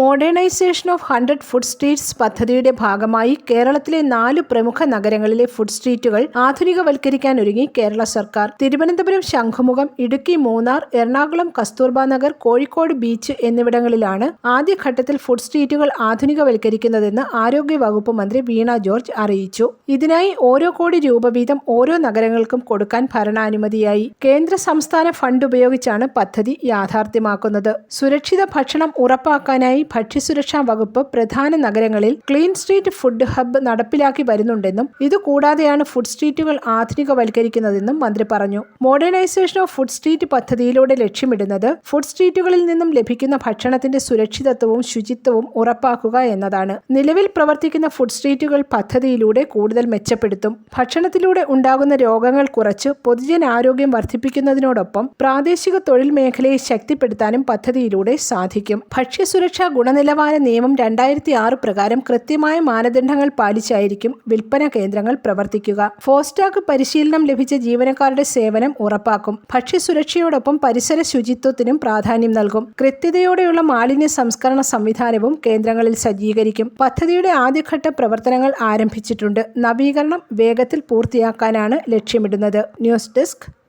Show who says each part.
Speaker 1: Modernisation of hundred food streets പദ്ധതിയുടെ ഭാഗമായി കേരളത്തിലെ നാല് പ്രമുഖ നഗരങ്ങളിലെ ഫുഡ് സ്ട്രീറ്റുകൾ ആധുനികവൽക്കരിക്കാൻ ഒരുങ്ങി കേരള സർക്കാർ. തിരുവനന്തപുരം ശംഖുമുഖം ഇടുക്കി മൂന്നാർ എറണാകുളം കസ്തൂർബ നഗർ കോഴിക്കോട് ബീച്ച് എന്നിവിടങ്ങളിലാണ് ആദ്യഘട്ടത്തിൽ ഫുഡ് സ്ട്രീറ്റുകൾ ആധുനികവൽക്കരിക്കുന്നതെന്ന് ആരോഗ്യ വകുപ്പ് മന്ത്രി വീണ ജോർജ് അറിയിച്ചു. ഇതിനായി ഓരോ കോടി രൂപ വീതം ഓരോ നഗരങ്ങൾക്കും കൊടുക്കാൻ ഭരണാനുമതിയായി. കേന്ദ്ര സംസ്ഥാന ഫണ്ട് ഉപയോഗിച്ചാണ് പദ്ധതി യാഥാർത്ഥ്യമാക്കുന്നത്. സുരക്ഷിത ഭക്ഷണം ഉറപ്പാക്കാനായി ഭക്ഷ്യസുരക്ഷാ വകുപ്പ് പ്രധാന നഗരങ്ങളിൽ ക്ലീൻ സ്ട്രീറ്റ് ഫുഡ് ഹബ്ബ് നടപ്പിലാക്കി വരുന്നുണ്ടെന്നും ഇതുകൂടാതെയാണ് ഫുഡ് സ്ട്രീറ്റുകൾ ആധുനികവൽക്കരിക്കുന്നതെന്നും മന്ത്രി പറഞ്ഞു. മോഡേണൈസേഷൻ ഓഫ് ഫുഡ് സ്ട്രീറ്റ് പദ്ധതിയിലൂടെ ലക്ഷ്യമിടുന്നത് ഫുഡ് സ്ട്രീറ്റുകളിൽ നിന്നും ലഭിക്കുന്ന ഭക്ഷണത്തിന്റെ സുരക്ഷിതത്വവും ശുചിത്വവും ഉറപ്പാക്കുക എന്നതാണ്. നിലവിൽ പ്രവർത്തിക്കുന്ന ഫുഡ് സ്ട്രീറ്റുകൾ പദ്ധതിയിലൂടെ കൂടുതൽ മെച്ചപ്പെടുത്തും. ഭക്ഷണത്തിലൂടെ ഉണ്ടാകുന്ന രോഗങ്ങൾ കുറച്ച് പൊതുജനാരോഗ്യം വർദ്ധിപ്പിക്കുന്നതിനോടൊപ്പം പ്രാദേശിക തൊഴിൽ മേഖലയെ ശക്തിപ്പെടുത്താനും പദ്ധതിയിലൂടെ സാധിക്കും. ഭക്ഷ്യസുരക്ഷാ ഗുണനിലവാര നിയമം രണ്ടായിരത്തി ആറ് പ്രകാരം കൃത്യമായ മാനദണ്ഡങ്ങൾ പാലിച്ചായിരിക്കും വിൽപ്പന കേന്ദ്രങ്ങൾ പ്രവർത്തിക്കുക. ഫോസ്റ്റാക്ക് പരിശീലനം ലഭിച്ച ജീവനക്കാരുടെ സേവനം ഉറപ്പാക്കും. ഭക്ഷ്യസുരക്ഷയോടൊപ്പം പരിസര ശുചിത്വത്തിനും പ്രാധാന്യം നൽകും. കൃത്യതയോടെയുള്ള മാലിന്യ സംസ്കരണ സംവിധാനവും കേന്ദ്രങ്ങളിൽ സജ്ജീകരിക്കും. പദ്ധതിയുടെ ആദ്യഘട്ട പ്രവർത്തനങ്ങൾ ആരംഭിച്ചിട്ടുണ്ട്. നവീകരണം വേഗത്തിൽ പൂർത്തിയാക്കാനാണ് ലക്ഷ്യമിടുന്നത്. News desk